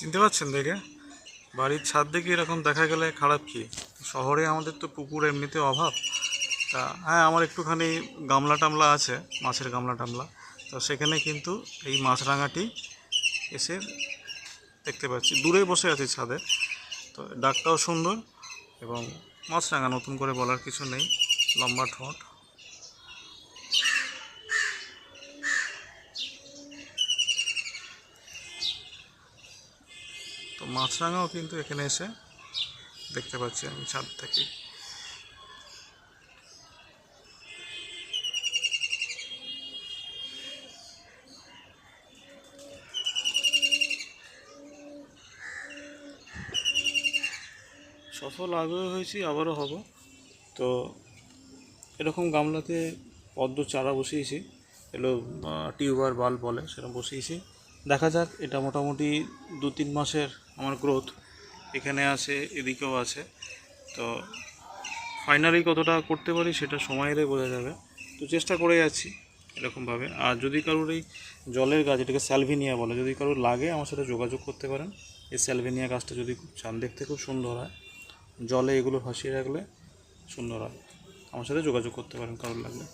চিনতে পারছেন দেখে? বাড়ির ছাদ দেখে এরকম দেখা গেলে খারাপ কি? শহরে আমাদের তো পুকুর এমনিতে অভাব। তা হ্যাঁ আমার একটুখানি গামলা টামলা আছে, মাছের গামলা টামলা। তো সেখানে কিন্তু এই মাছরাঙাটি এসে দেখতে পাচ্ছি। দূরে বসে আছে ছাদে। তো ডাকটাও সুন্দর এবং মাছরাঙা নতুন করে বলার কিছু নেই। লম্বা ঠোঁট। মাছরাঙাও কিন্তু এখানে এসে দেখতে পাচ্ছি আমি ছাদ থেকে। সফল আগেও হয়েছি, আবারও হব। তো এরকম গামলাতে পদ্ম চারা বসিয়েছি এগুলো টিউবার বাল্ব বলে সেরকম বসিয়েছি। দেখা যাক, এটা মোটামুটি দু তিন মাসের আমার গ্রোথ এখানে আছে, এদিকেও আছে। তো ফাইনালি কতটা করতে পারি সেটা সময় এলে বোঝা যাবে। তো চেষ্টা করে যাচ্ছি এরকমভাবে। আর যদি কারোর এই জলের গাছ, এটাকে স্যালভিনিয়া বলে, যদি কারোর লাগে আমার সাথে যোগাযোগ করতে পারেন। এই স্যালভিনিয়া গাছটা যদি খুব চান, দেখতে খুব সুন্দর হয়। জলে এগুলো ভাসিয়ে রাখলে সুন্দর হয়। আমার সাথে যোগাযোগ করতে পারেন কারোর লাগলে।